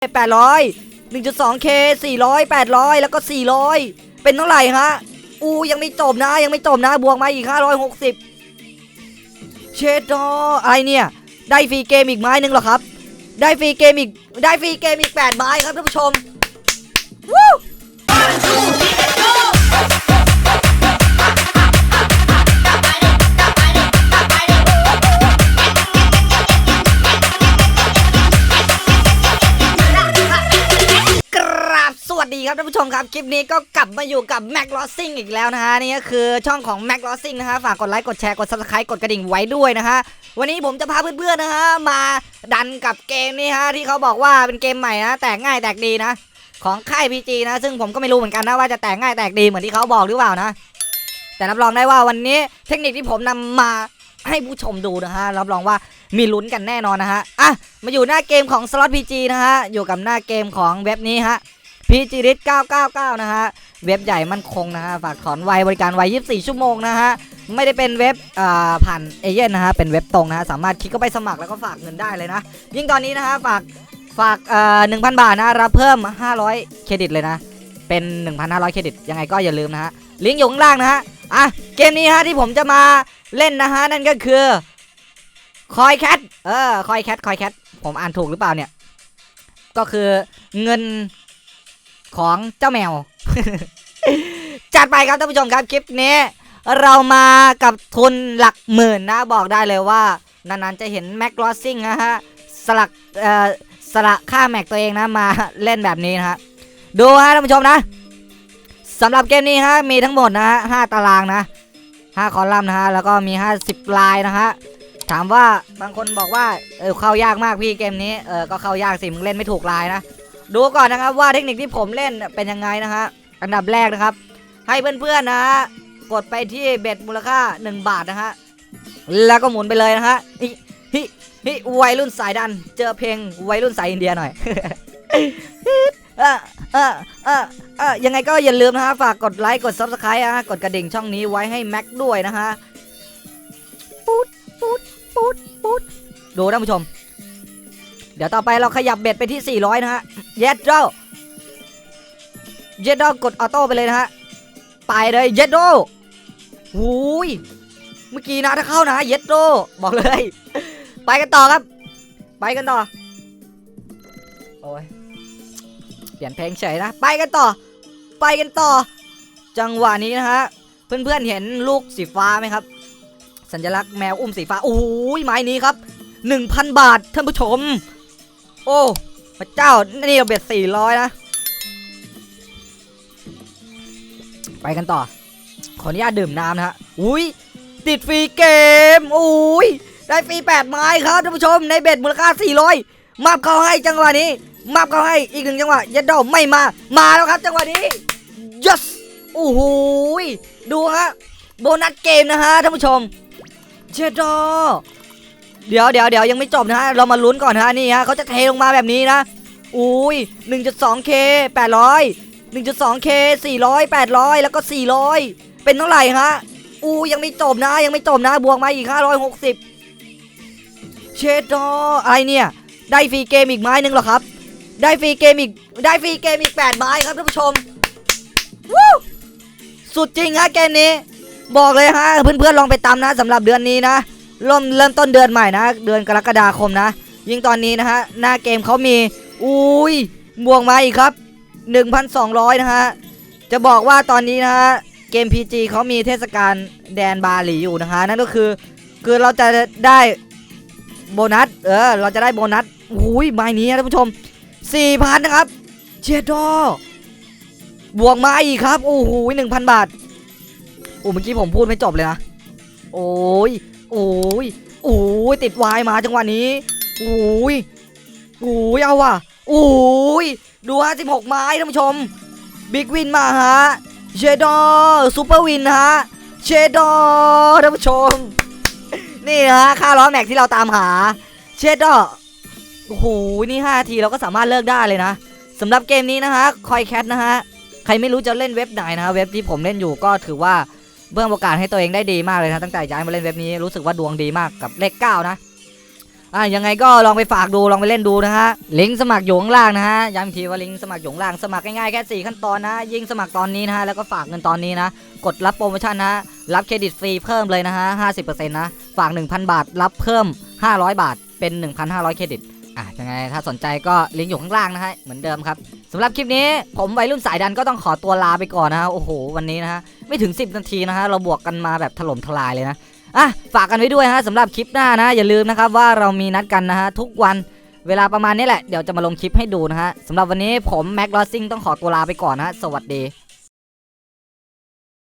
800 1.2K 400 800 แล้วก็ 400 เป็นเท่าไหร่ฮะ อูยังไม่จบนะ ยังไม่จบนะ บวกมาอีก 560 เชดดออะไรเนี่ย ได้ฟรีเกมอีกไม้หนึ่งเหรอครับ ได้ฟรีเกมอีก ได้ฟรีเกมอีก 8 ไม้ครับท่านผู้ชมวู้ ครับท่านผู้ชมครับ คลิปนี้ก็กลับมาอยู่กับ Mac l o s s i n g อีกแล้วนะฮะนี่ก็คือช่องของ Mac l o s s i n g นะฮะฝากกดไลค์กดแชร์กด Subscribe กดกระดิ่งไว้ด้วยนะฮะวันนี้ผมจะพาเพื่อนๆนะฮะมาดันกับเกมนี้ฮะที่เขาบอกว่าเป็นเกมใหม่นะแตกง่ายแตกดีนะ ของค่าย PG นะ ซึ่งผมก็ไม่รู้เหมือนกันนะว่าจะแตกง่ายแตกดีเหมือนที่เขาบอกหรือเปล่านะ แต่รับรองได้ว่าวันนี้เทคนิคที่ผมนำมาให้ผู้ชมดูนะฮะรับรองว่ามีลุ้นกันแน่นอนนะฮะอะมาอยู่หน้าเกมของ Slot PG นะฮะอยู่กับหน้าเกมของเว็บนี้ฮะ PG r i t 999 นะฮะ เว็บใหญ่มั่นคงนะฮะ ฝากถอนไวบริการไว 24 ชั่วโมงนะฮะ ไม่ได้เป็นเว็บผ่านเอเย่นนะฮะ เป็นเว็บตรงนะฮะ สามารถคลิกเข้าไปสมัครแล้วก็ฝากเงินได้เลยนะ ยิ่งตอนนี้นะฮะ ฝากฝากเอ่อ1,000บาทนะ รับเพิ่ม 500 เครดิตเลยนะ เป็น 1,500 เครดิต ยังไงก็อย่าลืมนะฮะ ลิงก์อยู่ข้างล่างนะฮะ อะ เกมนี้ฮะที่ผมจะมาเล่นนะฮะ นั่นก็คือคอยแคท เออ คอยแคท คอยแคท ผมอ่านถูกหรือเปล่าเนี่ย ก็คือเงิน ของเจ้าแมว จัดไปครับท่านผู้ชมครับคลิปนี้ เรามากับทุนหลักหมื่นนะบอกได้เลยว่า นานๆจะเห็นแม็กลอสซิ่งนะฮะสลักเอ่อสละค่าแม็กตัวเองนะมาเล่นแบบนี้นะฮะดูฮะท่านผู้ชมนะสำหรับเกมนี้ฮะมีทั้งหมดนะฮะห้าตารางนะห้าคอลัมน์นะฮะแล้วก็มี50ลายนะฮะถามว่าบางคนบอกว่าเออเข้ายากมากพี่เกมนี้เออก็เข้ายากสิมึงเล่นไม่ถูกลายนะ ดูก่อนนะครับว่าเทคนิคที่ผมเล่นเป็นยังไงนะฮะอันดับแรกนะครับ ให้เพื่อนๆนะฮะกดไปที่เบ็ดมูลค่า 1 บาทนะฮะแล้วก็หมุนไปเลยนะฮะฮิฮิฮิวัยรุ่นสายดัน เจอเพลงวัยรุ่นสายอินเดียหน่อยเออเออเออเออยังไงก็อย่าลืมนะฮะฝากกดไลค์กด Subscribe นะฮะกดกระดิ่งช่องนี้ไว้ให้แม็กด้วยนะฮะปูดปูดปูดปูดดูท่านผู้ชม ดี๋ยวต่อไปเราขยับเบ็ดไปที่ 400 นะฮะ เย็ดโดเย็ดโดกดออโต้ไปเลยนะฮะ ไปเลยเย็ดโดหูย เมื่อกี้นะถ้าเข้านะเย็ดโดบอกเลย ไปกันต่อครับ ไปกันต่อ โอ้ย เปลี่ยนเพลงเฉยนะ ไปกันต่อ ไปกันต่อ จังหวะนี้นะฮะ เพื่อนๆเห็นลูกสีฟ้าไหมครับ สัญลักษณ์แมวอุ้มสีฟ้าโอ้ยไม้นี้ครับ 1,000 บาทท่านผู้ชม อ้พระเจ้า นี่เราเบ็ดสี่ร้อยนะ ไปกันต่อ ขออนุญาตดื่มน้ำนะฮะ อุ้ยติดฟรีเกม อุ้ยได้ฟรีแปดไม้ครับท่านผู้ชม ในเบ็ดมูลค่า400มาบเขาให้จังหวะนี้ มาบเขาให้อีกหนึ่งจังหวะยัดดอไม่มา มาแล้วครับจังหวะนี้ yes โอ้โหยดูฮะ โบนัสเกมนะฮะท่านผู้ชมเชดดอ เดี๋ยวเดี๋ยวเดี๋ยวยังไม่จบนะฮะเรามาลุ้นก่อนฮะนี่ฮะเขาจะเทลงมาแบบนี้นะอุ้ย 1.2K 800 1.2K 400 800 แล้วก็ 400 เป็นเท่าไหร่ฮะอูยังไม่จบนะยังไม่จบนะบวกมาอีก 560 เชดดออะไรเนี่ย ได้ฟรีเกมอีกไม้หนึ่งเหรอครับ ได้ฟรีเกมอีกได้ฟรีเกมอีก 8 ไม้ครับท่านผู้ชมวู้สุดจริงฮะเกมนี้ บอกเลยฮะเพื่อนๆลองไปตามนะสำหรับเดือนนี้นะ เริ่มเริ่มต้นเดือนใหม่นะ เดือนกรกฎาคมนะ ยิ่งตอนนี้นะฮะหน้าเกมเขามีอุ้ยบวกมาอีกครับ 1,200 นะฮะ จะบอกว่าตอนนี้นะฮะเกม PG เขามีเทศกาลแดนบาหลีอยู่นะฮะนั่นก็คือ คือเราจะได้โบนัสเออเราจะได้โบนัสอุ้ยไม้นี้นะท่านผู้ชม 4,000 นะครับเชียดอบวกมาอีกครับ โอ้โห1,000บาทโอ้เมื่อกี้ผมพูดไม่จบเลยนะ โอ้ย โอ้ยโอ้ยติดวายมาจังหวะนี้โอ้ยโอ้ยเอาว่ะโอ้ยดูฮะ16ไม้ท่านผู้ชมบิ๊กวินมาฮะเชดอซูเปอร์วินฮะเชดอท่านผู้ชม นี่ฮะค่าล้อแม็กที่เราตามหาเชดอโอ้โหนี่5ทีเราก็สามารถเลิกได้เลยนะสำหรับเกมนี้นะฮะคอยแคทนะฮะใครไม่รู้จะเล่นเว็บไหนนะฮะเว็บที่ผมเล่นอยู่ก็ถือว่า เพิ่มโอกาสให้ตัวเองได้ดีมากเลยนะตั้งแต่ย้ายมาเล่นเว็บนี้รู้สึกว่าดวงดีมากกับเลข9นะอะยังไงก็ลองไปฝากดูลองไปเล่นดูนะฮะลิงก์สมัครอยู่ข้างล่างนะฮะย้ำอีกทีว่าลิงก์สมัครอยู่ข้างล่างสมัครง่ายๆแค่สี่ขั้นตอนนะยิ่งสมัครตอนนี้นะฮะแล้วก็ฝากเงินตอนนี้นะ กดรับโปรโมชั่นนะรับเครดิตฟรีเพิ่มเลยนะฮะ50%นะฝาก 1,000 บาท รับเพิ่ม 500 บาทเป็น 1,500 เครดิตอะยังไงถ้าสนใจก็ลิงก์อยู่ข้างล่างนะฮะเหมือนเดิมครับ สำหรับคลิปนี้ผมวัยรุ่นสายดันก็ต้องขอตัวลาไปก่อนนะฮะโอ้โหวันนี้นะฮะไม่ถึง 10 นาทีนะฮะเราบวกกันมาแบบถล่มทลายเลยนะอะฝากกันไว้ด้วยฮะสำหรับคลิปหน้านะ อย่าลืมนะครับว่าเรามีนัดกันนะฮะทุกวันเวลาประมาณนี้แหละเดี๋ยวจะมาลงคลิปให้ดูนะฮะสำหรับวันนี้ผมแม็กลอสซิงต้องขอตัวลาไปก่อนนะฮะสวัสดี